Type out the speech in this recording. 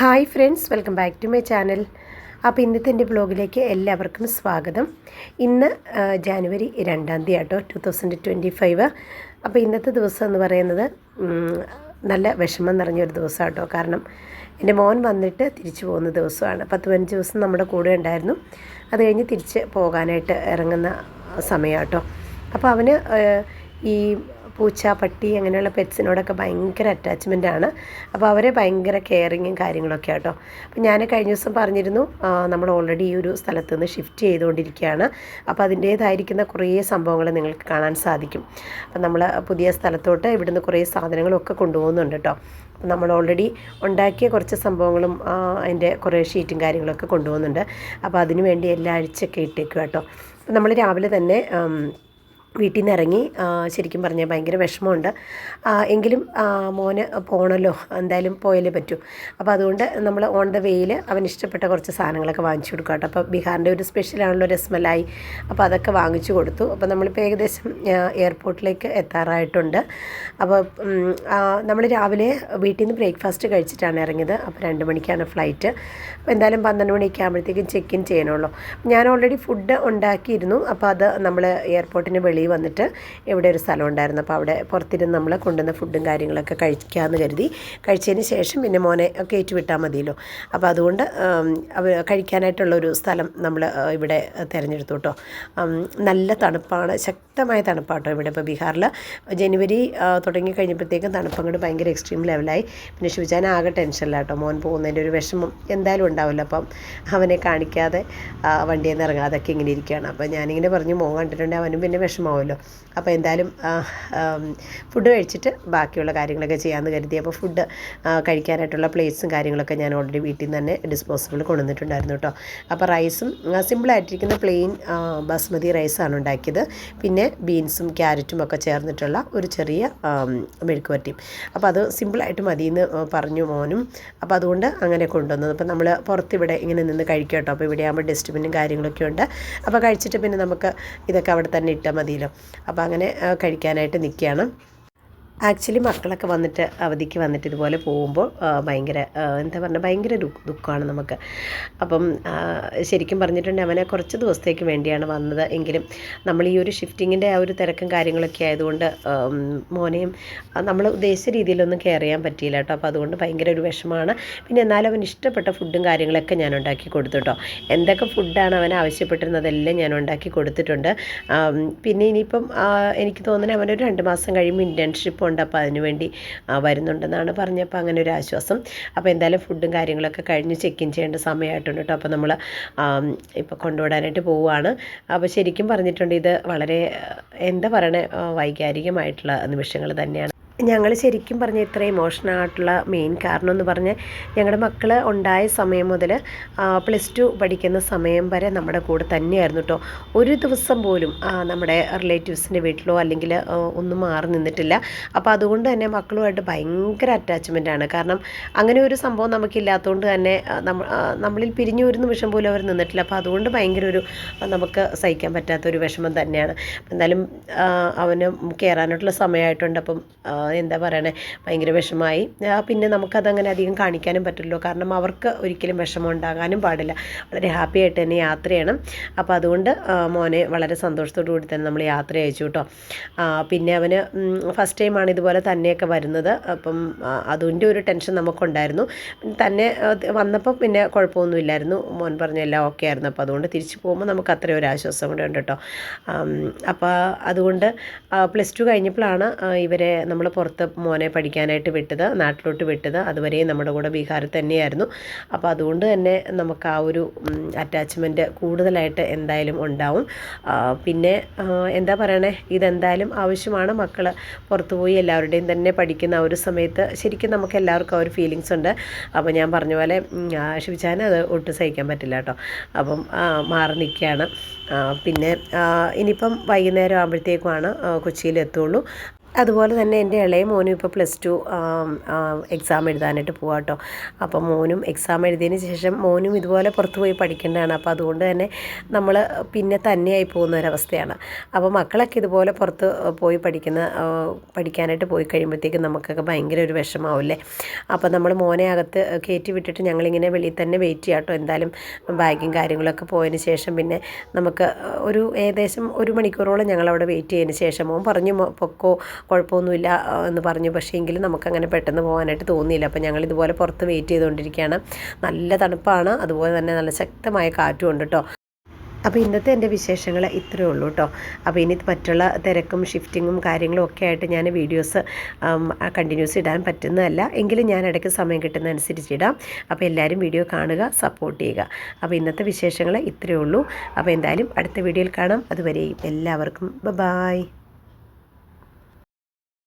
Hi friends welcome back to my channel. അപ്പോൾ ഇന്നത്തെ എന്റെ ബ്ലോഗിലേക്ക് എല്ലാവർക്കും സ്വാഗതം. ഇന്ന് ജാനുവരി രണ്ടാം തീയതി ആട്ടോ ടു തൗസൻഡ് ട്വന്റി ഫൈവ്. അപ്പോൾ ഇന്നത്തെ ദിവസം എന്ന് പറയുന്നത് നല്ല വിഷമം നിറഞ്ഞൊരു ദിവസം കേട്ടോ. കാരണം എന്റെ മോൻ വന്നിട്ട് തിരിച്ചു പോകുന്ന ദിവസമാണ്. പത്ത് പതിനഞ്ച് ദിവസം നമ്മുടെ കൂടെ ഉണ്ടായിരുന്നു. അത് കഴിഞ്ഞ് തിരിച്ച് പോകാനായിട്ട് ഇറങ്ങുന്ന സമയം കേട്ടോ. അപ്പോൾ അവന് ഈ പൂച്ച പട്ടി അങ്ങനെയുള്ള പെറ്റ്സിനോടൊക്കെ ഭയങ്കര അറ്റാച്ച്മെന്റ് ആണ്. അപ്പോൾ അവരെ ഭയങ്കര കെയറിങ്ങും കാര്യങ്ങളൊക്കെ ആട്ടോ. അപ്പോൾ ഞാൻ കഴിഞ്ഞ ദിവസം പറഞ്ഞിരുന്നു നമ്മൾ ഓൾറെഡി ഈ ഒരു സ്ഥലത്ത് നിന്ന് ഷിഫ്റ്റ് ചെയ്തുകൊണ്ടിരിക്കുകയാണ്. അപ്പോൾ അതിന്റേതായിരിക്കുന്ന കുറേ സംഭവങ്ങൾ നിങ്ങൾക്ക് കാണാൻ സാധിക്കും. അപ്പം നമ്മൾ പുതിയ സ്ഥലത്തോട്ട് ഇവിടുന്ന് കുറേ സാധനങ്ങളൊക്കെ കൊണ്ടുപോകുന്നുണ്ട് കേട്ടോ. നമ്മൾ ഓൾറെഡി ഉണ്ടാക്കിയ കുറച്ച് സംഭവങ്ങളും അതിന്റെ കുറേ ഷീറ്റും കാര്യങ്ങളൊക്കെ കൊണ്ടുപോകുന്നുണ്ട്. അപ്പോൾ അതിനുവേണ്ടി എല്ലാ ആഴ്ചയൊക്കെ ഇട്ടേക്കുക കേട്ടോ. നമ്മൾ രാവിലെ തന്നെ വീട്ടിൽ നിന്ന് ഇറങ്ങി ശരിക്കും പറഞ്ഞാൽ ഭയങ്കര വിഷമമുണ്ട്. എങ്കിലും മോന് പോകണമല്ലോ എന്തായാലും പോയാലേ പറ്റൂ. അപ്പോൾ അതുകൊണ്ട് നമ്മൾ ഓൺ ദ വേയിൽ അവൻ ഇഷ്ടപ്പെട്ട കുറച്ച് സാധനങ്ങളൊക്കെ വാങ്ങിച്ചു കൊടുക്കാം കേട്ടോ. അപ്പോൾ ബീഹാറിന്റെ ഒരു സ്പെഷ്യലാണല്ലോ രസ്മലായി. അപ്പോൾ അതൊക്കെ വാങ്ങിച്ചു കൊടുത്തു. അപ്പോൾ നമ്മളിപ്പോൾ ഏകദേശം എയർപോർട്ടിലേക്ക് എത്താറായിട്ടുണ്ട്. അപ്പോൾ നമ്മൾ രാവിലെ വീട്ടിൽ നിന്ന് ബ്രേക്ക്ഫാസ്റ്റ് കഴിച്ചിട്ടാണ് ഇറങ്ങിയത്. അപ്പോൾ രണ്ട് മണിക്കാണ് ഫ്ലൈറ്റ് അപ്പോൾ എന്തായാലും പന്ത്രണ്ട് മണിയൊക്കെ ആകുമ്പോഴത്തേക്കും ചെക്ക് ഇൻ ചെയ്യണമല്ലോ ഞാൻ ഓൾറെഡി ഫുഡ് ഉണ്ടാക്കിയിരുന്നു. അപ്പോൾ അത് നമ്മൾ എയർപോർട്ടിന് വെളിയിൽ വന്നിട്ട് ഇവിടെ ഒരു സ്ഥലം ഉണ്ടായിരുന്നു. അപ്പോൾ അവിടെ പുറത്തിരുന്ന് നമ്മൾ കൊണ്ടുവന്ന ഫുഡും കാര്യങ്ങളൊക്കെ കഴിക്കാമെന്ന് കരുതി. കഴിച്ചതിന് ശേഷം പിന്നെ മോനെ ഒക്കെ വിട്ടാൽ മതിയല്ലോ. അപ്പോൾ അതുകൊണ്ട് കഴിക്കാനായിട്ടുള്ളൊരു സ്ഥലം നമ്മൾ ഇവിടെ തിരഞ്ഞെടുത്തു കേട്ടോ. നല്ല തണുപ്പാണ്. ശക്തമായ തണുപ്പാട്ടോ ഇവിടെ ഇപ്പോൾ ബീഹാറിൽ ജനുവരി തുടങ്ങി കഴിഞ്ഞപ്പോഴത്തേക്കും തണുപ്പ് അങ്ങോട്ട് ഭയങ്കര എക്സ്ട്രീം ലെവലായി പിന്നെ ശിവജാൻ ആകെ ടെൻഷനിലാട്ടോ മോൻ പോകുന്നതിന്റെ ഒരു വിഷമം എന്തായാലും ഉണ്ടാവില്ല. അപ്പം അവനെ കാണിക്കാതെ വണ്ടിയിൽ നിന്ന് ഇറങ്ങാതൊക്കെ ഇങ്ങനെ ഇരിക്കുകയാണ്. അപ്പോൾ ഞാനിങ്ങനെ പറഞ്ഞു മോൻ കണ്ടിട്ടുണ്ടെങ്കിൽ അവനും പിന്നെ വിഷമമാവുമല്ലോ അപ്പോൾ എന്തായാലും ഫുഡ് കഴിച്ചിട്ട് ബാക്കിയുള്ള കാര്യങ്ങളൊക്കെ ചെയ്യാമെന്ന് കരുതി. അപ്പോൾ ഫുഡ് കഴിക്കാനായിട്ടുള്ള പ്ലേറ്റ്സും കാര്യങ്ങളൊക്കെ ഞാൻ ഓൾറെഡി വീട്ടിൽ നിന്ന് തന്നെ ഡിസ്പോസിബിൾ കൊണ്ടുവന്നിട്ടുണ്ടായിരുന്നു കേട്ടോ അപ്പോൾ റൈസും സിമ്പിളായിട്ടിരിക്കുന്ന പ്ലെയിൻ ബസ്മതി റൈസാണ് ഉണ്ടാക്കിയത്. പിന്നെ ബീൻസും ക്യാരറ്റും ഒക്കെ ചേർന്നിട്ടുള്ള ഒരു ചെറിയ മെഴുക്ക് വരട്ടിയും അപ്പോൾ അത് സിമ്പിളായിട്ട് മതിയെന്ന് പറഞ്ഞു മോനും. അപ്പോൾ അതുകൊണ്ട് അങ്ങനെ കൊണ്ടുവന്നത്. അപ്പോൾ നമ്മൾ പുറത്തിവിടെ ഇങ്ങനെ നിന്ന് കഴിക്കാം കേട്ടോ അപ്പോൾ ഇവിടെ ആകുമ്പോൾ ഡസ്റ്റ്ബിന്നും കാര്യങ്ങളൊക്കെ ഉണ്ട്. അപ്പോൾ കഴിച്ചിട്ട് പിന്നെ നമുക്ക് ഇതൊക്കെ അവിടെ തന്നെ ഇട്ടാൽ മതിയല്ലോ. അപ്പോൾ അങ്ങനെ കഴിക്കാനായിട്ട് നിൽക്കുകയാണ്. ആക്ച്വലി മക്കളൊക്കെ വന്നിട്ട് അവധിക്ക് വന്നിട്ട് ഇതുപോലെ പോകുമ്പോൾ ഭയങ്കര എന്താ പറയുക ഭയങ്കര ദുഃഖമാണ് നമുക്ക്. അപ്പം ശരിക്കും പറഞ്ഞിട്ടുണ്ടെങ്കിൽ അവനെ കുറച്ച് ദിവസത്തേക്ക് വേണ്ടിയാണ് വന്നത്. എങ്കിലും നമ്മൾ ഈ ഒരു ഷിഫ്റ്റിങ്ങിന്റെ ആ ഒരു തിരക്കും കാര്യങ്ങളൊക്കെ ആയതുകൊണ്ട് മോനെയും നമ്മൾ ഉദ്ദേശിച്ച രീതിയിലൊന്നും കെയർ ചെയ്യാൻ പറ്റിയില്ല കേട്ടോ. അപ്പോൾ അതുകൊണ്ട് ഭയങ്കര ഒരു വിഷമമാണ്. പിന്നെ എന്നാലും അവൻ ഇഷ്ടപ്പെട്ട ഫുഡും കാര്യങ്ങളൊക്കെ ഞാൻ ഉണ്ടാക്കി കൊടുത്തു കേട്ടോ. എന്തൊക്കെ ഫുഡാണ് അവൻ ആവശ്യപ്പെട്ടിരുന്നതെല്ലാം ഞാൻ ഉണ്ടാക്കി കൊടുത്തിട്ടുണ്ട്. പിന്നെ ഇനിയിപ്പം എനിക്ക് തോന്നുന്നത് അവനൊരു രണ്ട് മാസം കഴിയുമ്പോൾ ഇന്റേൺഷിപ്പ് ഉണ്ട്. അപ്പോൾ അതിനുവേണ്ടി വരുന്നുണ്ടെന്നാണ് പറഞ്ഞപ്പോൾ അങ്ങനെ ഒരു ആശ്വാസം. അപ്പോൾ എന്തായാലും ഫുഡും കാര്യങ്ങളൊക്കെ കഴിഞ്ഞ് ചെക്ക് ഇൻ ചെയ്യേണ്ട സമയമായിട്ടുണ്ട് കേട്ടോ. അപ്പോൾ നമ്മൾ ഇപ്പോൾ കൊണ്ടുവിടാനായിട്ട് പോവുകയാണ് അപ്പോൾ ശരിക്കും പറഞ്ഞിട്ടുണ്ട് ഇത് വളരെ എന്താ പറയണേ വൈകാരികമായിട്ടുള്ള നിമിഷങ്ങൾ തന്നെയാണ്. ഞങ്ങൾ ശരിക്കും പറഞ്ഞ ഇത്ര ഇമോഷണൽ ആയിട്ടുള്ള മെയിൻ കാരണം എന്ന് പറഞ്ഞാൽ ഞങ്ങളുടെ മക്കൾ ഉണ്ടായ സമയം മുതൽ പ്ലസ് ടു പഠിക്കുന്ന സമയം വരെ നമ്മുടെ കൂടെ തന്നെയായിരുന്നു കേട്ടോ ഒരു ദിവസം പോലും നമ്മുടെ റിലേറ്റീവ്സിന്റെ വീട്ടിലോ അല്ലെങ്കിൽ ഒന്നും മാറി നിന്നിട്ടില്ല. അപ്പോൾ അതുകൊണ്ട് തന്നെ മക്കളുമായിട്ട് ഭയങ്കര അറ്റാച്ച്മെന്റ് ആണ്. കാരണം അങ്ങനെ ഒരു സംഭവം നമുക്കില്ലാത്തതുകൊണ്ട് തന്നെ നമ്മ നമ്മളിൽ പിരിഞ്ഞു ഒരു നിമിഷം പോലും അവർ നിന്നിട്ടില്ല. അപ്പോൾ അതുകൊണ്ട് ഭയങ്കര ഒരു നമുക്ക് സഹിക്കാൻ പറ്റാത്ത ഒരു വിഷമം തന്നെയാണ്. എന്തായാലും അവന് കയറാനായിട്ടുള്ള സമയമായിട്ടുണ്ട് അപ്പം എന്താ പറയണേ ഭയങ്കര വിഷമമായി പിന്നെ നമുക്കതങ്ങനെ അധികം കാണിക്കാനും പറ്റില്ലല്ലോ. കാരണം അവർക്ക് ഒരിക്കലും വിഷമം ഉണ്ടാകാനും പാടില്ല. വളരെ ഹാപ്പി ആയിട്ട് തന്നെ യാത്ര ചെയ്യണം. അപ്പോൾ അതുകൊണ്ട് മോനെ വളരെ സന്തോഷത്തോടു കൂടി തന്നെ നമ്മൾ യാത്ര അയച്ചു കേട്ടോ. പിന്നെ അവന് ഫസ്റ്റ് ടൈമാണ് ഇതുപോലെ തന്നെയൊക്കെ വരുന്നത്. അപ്പം അതിന്റെ ഒരു ടെൻഷൻ നമുക്കുണ്ടായിരുന്നു. തന്നെ വന്നപ്പോൾ പിന്നെ കുഴപ്പമൊന്നുമില്ലായിരുന്നു. മോൻ പറഞ്ഞ എല്ലാം ഓക്കെ ആയിരുന്നു. അപ്പോൾ അതുകൊണ്ട് തിരിച്ചു പോകുമ്പോൾ നമുക്ക് അത്രയും ഒരു ആശ്വാസം കൂടെ ഉണ്ട് കേട്ടോ. അപ്പോൾ അതുകൊണ്ട് പ്ലസ് ടു കഴിഞ്ഞപ്പോഴാണ് ഇവരെ നമ്മൾ പുറത്ത് മോനെ പഠിക്കാനായിട്ട് വിട്ടത് നാട്ടിലോട്ട് വിട്ടത്. അതുവരെയും നമ്മുടെ കൂടെ ബീഹാറിൽ തന്നെയായിരുന്നു. അപ്പോൾ അതുകൊണ്ട് തന്നെ നമുക്ക് ആ ഒരു അറ്റാച്ച്മെന്റ് കൂടുതലായിട്ട് എന്തായാലും ഉണ്ടാവും. പിന്നെ എന്താ പറയണേ? ഇതെന്തായാലും ആവശ്യമാണ്. മക്കൾ പുറത്തു പോയി എല്ലാവരുടെയും തന്നെ പഠിക്കുന്ന ആ ഒരു സമയത്ത് ശരിക്കും നമുക്ക് എല്ലാവർക്കും ആ ഒരു ഫീലിങ്സ് ഉണ്ട്. അപ്പോൾ ഞാൻ പറഞ്ഞ പോലെ ശിവചാൻ അത് ഒട്ടും സഹിക്കാൻ പറ്റില്ല കേട്ടോ. അപ്പം മാറി നിൽക്കുകയാണ്. പിന്നെ ഇനിയിപ്പം വൈകുന്നേരം ആകുമ്പോഴത്തേക്കുമാണ് കൊച്ചിയിൽ എത്തുള്ളൂ. അതുപോലെ തന്നെ എന്റെ ഇളയ മോനും ഇപ്പോൾ പ്ലസ് ടു എക്സാം എഴുതാനായിട്ട് പോവാം കേട്ടോ അപ്പോൾ മോനും എക്സാം എഴുതിയതിന് ശേഷം മോനും ഇതുപോലെ പുറത്ത് പോയി പഠിക്കേണ്ടതാണ്. അപ്പോൾ അതുകൊണ്ട് തന്നെ നമ്മൾ പിന്നെ തന്നെയായി പോകുന്ന ഒരവസ്ഥയാണ്. അപ്പോൾ മക്കളൊക്കെ ഇതുപോലെ പുറത്ത് പോയി പഠിക്കുന്ന പഠിക്കാനായിട്ട് പോയി കഴിയുമ്പോഴത്തേക്കും നമുക്കൊക്കെ ഭയങ്കര ഒരു വിഷമാവില്ലേ അപ്പോൾ നമ്മൾ മോനെ അകത്ത് കയറ്റി വിട്ടിട്ട് ഞങ്ങളിങ്ങനെ വെളിയിൽ തന്നെ വെയിറ്റ് ചെയ്യാം കേട്ടോ എന്തായാലും ബാഗും കാര്യങ്ങളൊക്കെ പോയതിന് ശേഷം പിന്നെ നമുക്ക് ഒരു ഏകദേശം ഒരു മണിക്കൂറോളം ഞങ്ങളവിടെ വെയിറ്റ് ചെയ്തതിന് ശേഷം മോൻ പറഞ്ഞു "മോ, പൊക്കോ കുഴപ്പമൊന്നുമില്ല എന്ന് പറഞ്ഞു. പക്ഷേ എങ്കിലും നമുക്കങ്ങനെ പെട്ടെന്ന് പോകാനായിട്ട് തോന്നിയില്ല. അപ്പോൾ ഞങ്ങൾ ഇതുപോലെ പുറത്ത് വെയിറ്റ് ചെയ്തുകൊണ്ടിരിക്കുകയാണ്. നല്ല തണുപ്പാണ്. അതുപോലെ തന്നെ നല്ല ശക്തമായ കാറ്റും ഉണ്ട് കേട്ടോ. അപ്പോൾ ഇന്നത്തെ എന്റെ വിശേഷങ്ങൾ ഇത്രയേ ഉള്ളൂ കേട്ടോ. അപ്പോൾ ഇനി മറ്റുള്ള തിരക്കും ഷിഫ്റ്റിങ്ങും കാര്യങ്ങളും ഒക്കെ ആയിട്ട് ഞാൻ വീഡിയോസ് കണ്ടിന്യൂസ് ഇടാൻ പറ്റുന്നതല്ല. എങ്കിലും ഞാൻ ഇടയ്ക്ക് സമയം കിട്ടുന്ന അനുസരിച്ച് ഇടാം. അപ്പോൾ എല്ലാവരും വീഡിയോ കാണുക സപ്പോർട്ട് ചെയ്യുക. അപ്പോൾ ഇന്നത്തെ വിശേഷങ്ങൾ ഇത്രയേ ഉള്ളൂ. അപ്പോൾ എന്തായാലും അടുത്ത വീഡിയോയിൽ കാണാം. അതുവരെയും എല്ലാവർക്കും ബ ബായ്